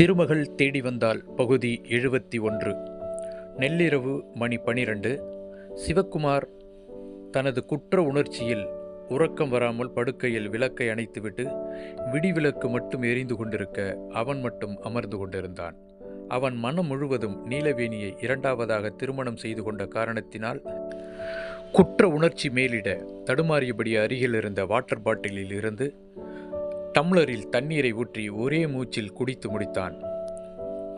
திருமகள் தேடி வந்தால் பகுதி எழுபத்தி ஒன்று. நெல்லிரவு மணி பனிரெண்டு. சிவக்குமார் தனது குற்ற உணர்ச்சியில் உறக்கம் வராமல் படுக்கையில் விளக்கை அணைத்துவிட்டு விடிவிளக்கு மட்டும் எரிந்து கொண்டிருக்க அவன் மட்டும் அமர்ந்து கொண்டிருந்தான். அவன் மனம் முழுவதும் நீலவேணியை இரண்டாவதாக திருமணம் செய்து கொண்ட காரணத்தினால் குற்ற உணர்ச்சி மேலிட தடுமாறியபடி அருகில் இருந்த வாட்டர் பாட்டிலில் இருந்து டம்ளரில் தண்ணீரை ஊற்றி ஒரே மூச்சில் குடித்து முடித்தான்.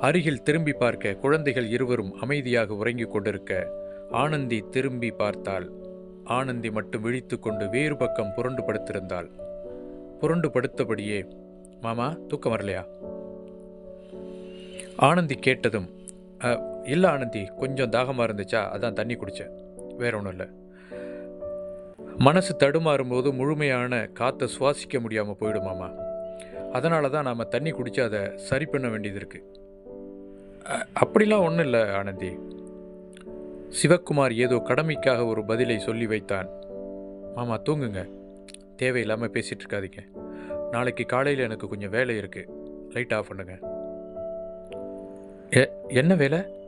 அருகில் திரும்பி பார்க்க குழந்தைகள் இருவரும் அமைதியாக உறங்கிக் கொண்டிருக்க ஆனந்தி திரும்பி பார்த்தாள். ஆனந்தி மட்டும் விழித்து கொண்டு வேறு பக்கம் புரண்டு படுத்திருந்தாள். புரண்டு படுத்தபடியே மாமா தூக்கம் வரலையா? ஆனந்தி கேட்டதும் இல்லை ஆனந்தி கொஞ்சம் தாகமாக இருந்துச்சா? அதான் தண்ணி குடித்தேன் வேற ஒன்றும் இல்லை. மனசு தடுமாறும் போது முழுமையான காற்றை சுவாசிக்க முடியாமல் போயிடுமாமா? அதனால தான் நாம் தண்ணி குடித்து அதை சரி பண்ண வேண்டியது இருக்குது அப்படிலாம் ஒன்றும் இல்லை ஆனந்தி. சிவக்குமார் ஏதோ கடமைக்காக ஒரு பதிலை சொல்லி வைத்தான். மாமா தூங்குங்க. தேவையில்லாமல் பேசிகிட்டு இருக்காதீங்க. நாளைக்கு காலையில் எனக்கு கொஞ்சம் வேலை இருக்குது லைட் ஆஃப் பண்ணுங்க. என்ன வேலை?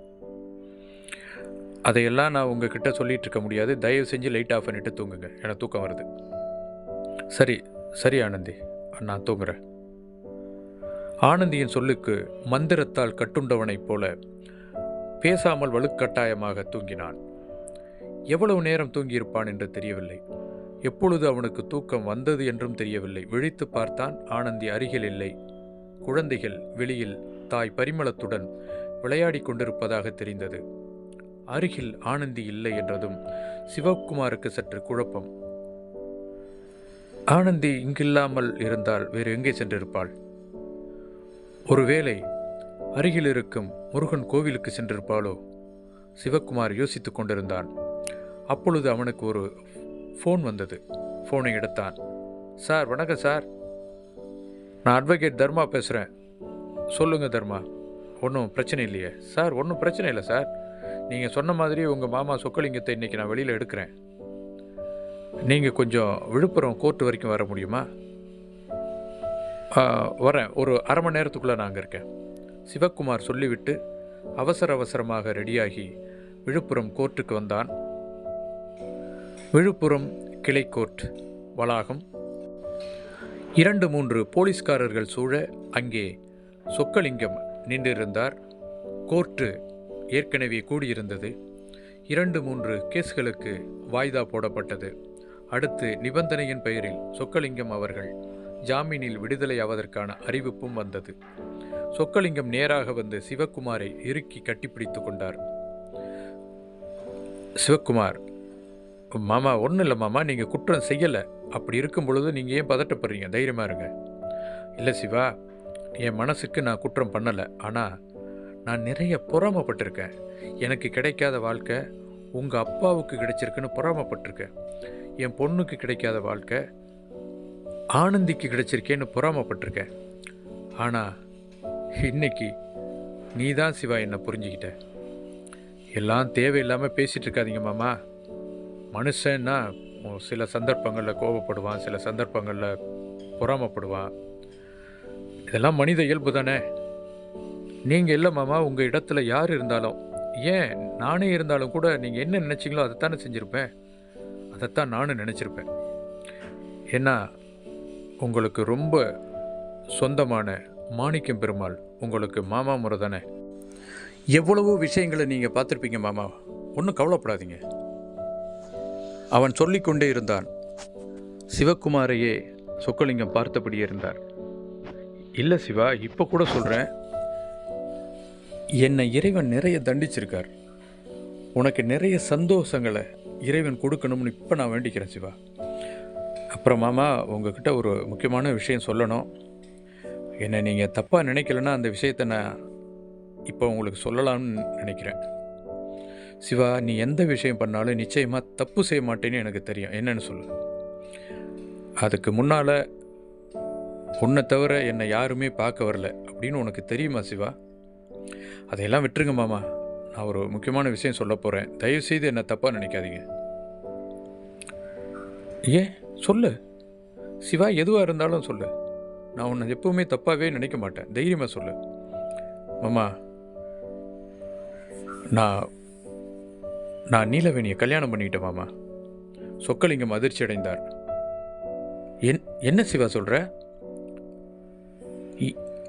அதையெல்லாம் நான் உங்ககிட்ட சொல்லிட்டு இருக்க முடியாது. தயவு செஞ்சு லைட் ஆஃப் பண்ணிட்டு தூங்குங்க. எனக்கு தூக்கம் வருது. சரி சரி ஆனந்தி. நான் தூங்குறேன். ஆனந்தியின் சொல்லுக்கு மந்திரத்தால் கட்டுண்டவனைப் போல பேசாமல் வலுக்கட்டாயமாக தூங்கினான். எவ்வளவு நேரம் தூங்கியிருப்பான் என்று தெரியவில்லை. எப்பொழுது அவனுக்கு தூக்கம் வந்தது என்றும் தெரியவில்லை. விழித்து பார்த்தான். ஆனந்தி அருகில் இல்லை. குழந்தைகள் வெளியில் தாய் பரிமளத்துடன் விளையாடி கொண்டிருப்பதாக தெரிந்தது. அருகில் ஆனந்தி இல்லை என்றதும் சிவகுமாருக்கு சற்று குழப்பம். ஆனந்தி இங்கில்லாமல் இருந்தால் வேறு எங்கே சென்றிருப்பாள்? ஒருவேளை அருகில் இருக்கும் முருகன் கோவிலுக்கு சென்றிருப்பாளோ? சிவகுமார் யோசித்துக் கொண்டிருந்தான். அப்பொழுது அவனுக்கு ஒரு ஃபோன் வந்தது. ஃபோனை எடுத்தான். சார் வணக்கம் சார். நான் அட்வொகேட் தர்மா பேசுகிறேன் சொல்லுங்கள் தர்மா. ஒன்றும் பிரச்சனை இல்லையே. சார் ஒன்றும் பிரச்சனை இல்லை சார். நீங்கள் சொன்ன மாதிரி உங்கள் மாமா சொக்கலிங்கத்தை இன்றைக்கி நான் வெளியில் எடுக்கிறேன். நீங்கள் கொஞ்சம் விழுப்புரம் கோர்ட்டு வரைக்கும் வர முடியுமா? வரேன். ஒரு அரை மணி நேரத்துக்குள்ளே நான் அங்கே இருக்கேன். சிவக்குமார் சொல்லிவிட்டு அவசர அவசரமாக ரெடியாகி விழுப்புரம் கோர்ட்டுக்கு வந்தான். விழுப்புரம் கிளை கோர்ட் வளாகம். இரண்டு மூன்று போலீஸ்காரர்கள் சூழ அங்கே சொக்கலிங்கம் நின்றிருந்தார். கோர்ட்டு ஏற்கனவே கூடியிருந்தது. இரண்டு மூன்று கேஸ்களுக்கு வாய்தா போடப்பட்டது. அடுத்து நிபந்தனையின் பெயரில் சொக்கலிங்கம் அவர்கள் ஜாமீனில் விடுதலை ஆவதற்கான அறிவிப்பும் வந்தது. சொக்கலிங்கம் நேராக வந்து சிவக்குமாரை இறுக்கி கட்டிப்பிடித்து கொண்டார். சிவக்குமார் மாமா ஒன்றும் இல்லை மாமா நீங்கள் குற்றம் செய்யலை. அப்படி இருக்கும் பொழுது நீங்கள் ஏன் பதட்டப்படுறீங்க? தைரியமாக இருங்க. இல்லை சிவா என் மனசுக்கு நான் குற்றம் பண்ணலை. ஆனால் நான் நிறைய பொறாமப்பட்டிருக்கேன். எனக்கு கிடைக்காத வாழ்க்கை உங்கள் அப்பாவுக்கு கிடைச்சிருக்குன்னு பொறாமப்பட்டிருக்கேன். என் பொண்ணுக்கு கிடைக்காத வாழ்க்கை ஆனந்திக்கு கிடைச்சிருக்கேன்னு பொறாமப்பட்டிருக்கேன். ஆனால் இன்னைக்கு நீ தான் சிவா என்னை புரிஞ்சுக்கிட்ட. எல்லாம் தேவையில்லாமல் பேசிகிட்டு இருக்காதீங்க மாமா. மனுஷன்னா சில சந்தர்ப்பங்களில் கோபப்படுவான் சில சந்தர்ப்பங்களில் பொறாமப்படுவான். இதெல்லாம் மனித இயல்பு தானே. நீங்கள் இல்லை மாமா உங்கள் இடத்துல யார் இருந்தாலும். ஏன் நானே இருந்தாலும் கூட நீங்கள் என்ன நினச்சிங்களோ அதைத்தானே செஞ்சுருப்பேன். அதைத்தான் நானும் நினச்சிருப்பேன். ஏன்னா உங்களுக்கு ரொம்ப சொந்தமான மாணிக்கம் பெருமாள் உங்களுக்கு மாமா முறை தானே? எவ்வளவோ விஷயங்களை நீங்கள் பார்த்துருப்பீங்க மாமா. ஒன்றும் கவலைப்படாதீங்க. அவன் சொல்லிக்கொண்டே இருந்தான். சிவக்குமாரையே சொக்கலிங்கம் பார்த்தபடியே இருந்தார். இல்லை சிவா இப்போ கூட சொல்கிறேன் என்னை இறைவன் நிறைய தண்டிச்சிருக்கார். உனக்கு நிறைய சந்தோஷங்களை இறைவன் கொடுக்கணும்னு இப்போ நான் வேண்டிக்கிறேன் சிவா. அப்புறம் மாமா உங்ககிட்ட ஒரு முக்கியமான விஷயம் சொல்லணும். என்னை நீங்கள் தப்பாக நினைக்கலன்னா அந்த விஷயத்தை நான் இப்போ உங்களுக்கு சொல்லலாம்னு நினைக்கிறேன். சிவா நீ எந்த விஷயம் பண்ணாலும் நிச்சயமாக தப்பு செய்ய மாட்டேன்னு எனக்கு தெரியும். என்னன்னு சொல்லு. அதுக்கு முன்னால் உன்னை தவிர என்னை யாருமே பார்க்க வரல அப்படின்னு உனக்கு தெரியுமா சிவா? அதையெல்லாம் விட்டுருங்க மாமா. நான் ஒரு முக்கியமான விஷயம் சொல்ல போகிறேன் தயவுசெய்து என்னை தப்பாக நினைக்காதீங்க. ஏன்? சொல்லு. சிவா எதுவாக இருந்தாலும் சொல்லு. நான் உன்னை எப்பவுமே தப்பாகவே நினைக்க மாட்டேன். தைரியமாக சொல்லு. மாமா. நான் நான் நீலவேணியை கல்யாணம் பண்ணிக்கிட்டேன் மாமா. சொக்கலிங்கம் அதிர்ச்சி அடைந்தார். என் என்ன சிவா சொல்கிற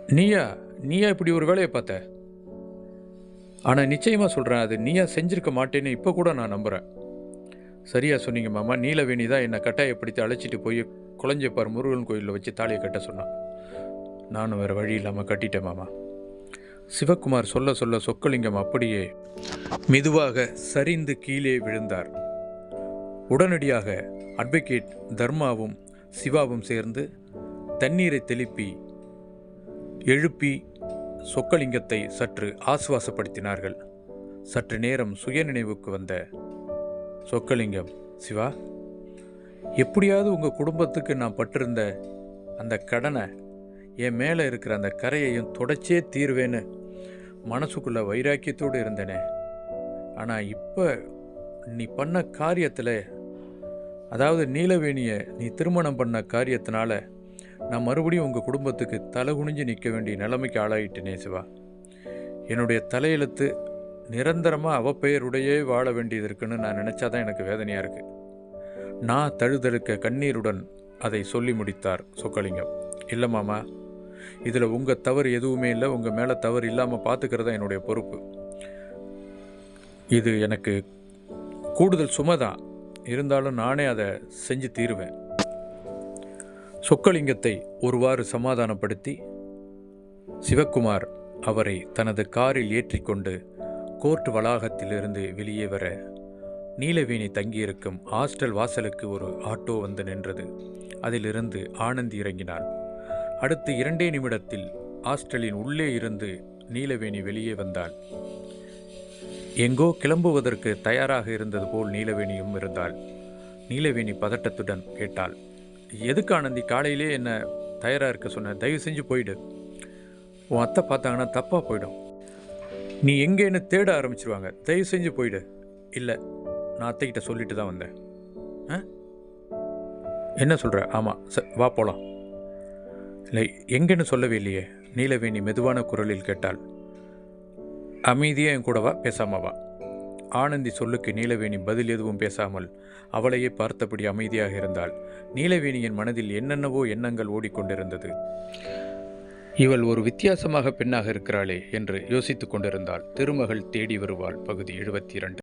நீயா? நீயா இப்படி ஒரு வேலையை பார்த்த? ஆனால் நிச்சயமாக சொல்கிறேன் அது நீயா செஞ்சிருக்க மாட்டேன்னு இப்போ கூட நான் நம்புகிறேன் சரியாக சொன்னீங்க மாமா. நீலவேணி தான் என்னை கட்டாயப்படுத்தி அழைச்சிட்டு போய் குழஞ்சப்பார் முருகன் கோயிலில் வச்சு தாலியை கட்ட சொன்னான். நானும் வேறு வழி இல்லாமல் கட்டிட்டேன் மாமா. சிவக்குமார் சொல்ல சொல்ல சொக்கலிங்கம் அப்படியே மெதுவாக சரிந்து கீழே விழுந்தார். உடனடியாக அட்வொகேட் தர்மாவும் சிவாவும் சேர்ந்து தண்ணீரை தெளிப்பி எழுப்பி சொக்கலிங்கத்தை சற்று ஆசுவாசப்படுத்தினார்கள். சற்று நேரம் சுயநினைவுக்கு வந்த சொக்கலிங்கம் சிவா எப்படியாவது உங்கள் குடும்பத்துக்கு நான் பட்டிருந்த அந்த கடனை என் மேலே இருக்கிற அந்த கரையையும் தொடச்சே தீர்வேன்னு மனசுக்குள்ளே வைராக்கியத்தோடு இருந்தேனே. ஆனால் இப்போ நீ பண்ண காரியத்தில் அதாவது நீலவேணியை நீ திருமணம் பண்ண காரியத்தினால நான் மறுபடியும் உங்கள் குடும்பத்துக்கு தலை குனிஞ்சு நிற்க வேண்டிய நிலைமைக்கு ஆளாயிட்டேனே சிவா. என்னுடைய தலையெழுத்து நிரந்தரமாக அவப்பெயருடையே வாழ வேண்டியது இருக்குன்னு நான் நினச்சாதான் எனக்கு வேதனையாக இருக்குது நான் தழுதழுக்க கண்ணீருடன் அதை சொல்லி முடித்தார் சொக்கலிங்கம். இல்லை மாமா இதில் உங்கள் தவறு எதுவுமே இல்லை உங்கள் மேலே தவறு இல்லாமல் பார்த்துக்கிறது தான் என்னுடைய பொறுப்பு. இது எனக்கு கூடுதல் சுமை தான் இருந்தாலும் நானே அதை செஞ்சு தீருவேன். சொக்கலிங்கத்தை ஒருவாறு சமாதானப்படுத்தி சிவக்குமார் அவரை தனது காரில் ஏற்றிக்கொண்டு கோர்ட் வளாகத்திலிருந்து வெளியே வர நீலவேணி தங்கியிருக்கும் ஹாஸ்டல் வாசலுக்கு ஒரு ஆட்டோ வந்து நின்றது. அதிலிருந்து ஆனந்தி இறங்கினான். அடுத்து இரண்டே நிமிடத்தில் ஹாஸ்டலின் உள்ளே இருந்து நீலவேணி வெளியே வந்தாள் எங்கோ கிளம்புவதற்கு தயாராக இருந்தது போல் நீலவேணியும் இருந்தாள். நீலவேணி பதட்டத்துடன் கேட்டாள். எதுக்கு ஆனந்தி காலையிலே என்ன தயாராக இருக்க சொன்ன? தயவு செஞ்சு போயிடு. உன் அத்தை பார்த்தாங்கன்னா தப்பாக போயிடும். நீ எங்கேன்னு தேட ஆரம்பிச்சிருவாங்க. தயவு செஞ்சு போயிடு. இல்லை நான் அத்தைக்கிட்ட சொல்லிட்டு தான் வந்தேன். ஆ? என்ன சொல்கிற ஆமாம் ச வா போகலாம் இல்லை எங்கேன்னு சொல்லவே இல்லையே. நீலவேணி மெதுவான குரலில் கேட்டாள். அமைதியாக என் கூட வா வா. ஆனந்தி சொல்லுக்கு நீலவேணி பதில் எதுவும் பேசாமல் அவளையே பார்த்தபடி அமைதியாக இருந்தாள். நீலவேணியின் மனதில் என்னென்னவோ எண்ணங்கள் ஓடிக்கொண்டிருந்தது. இவள் ஒரு வித்தியாசமாக பெண்ணாக இருக்கிறாளே என்று யோசித்துக் கொண்டிருந்தாள். திருமகள் தேடி வருவாள். பகுதி எழுபத்தி இரண்டு.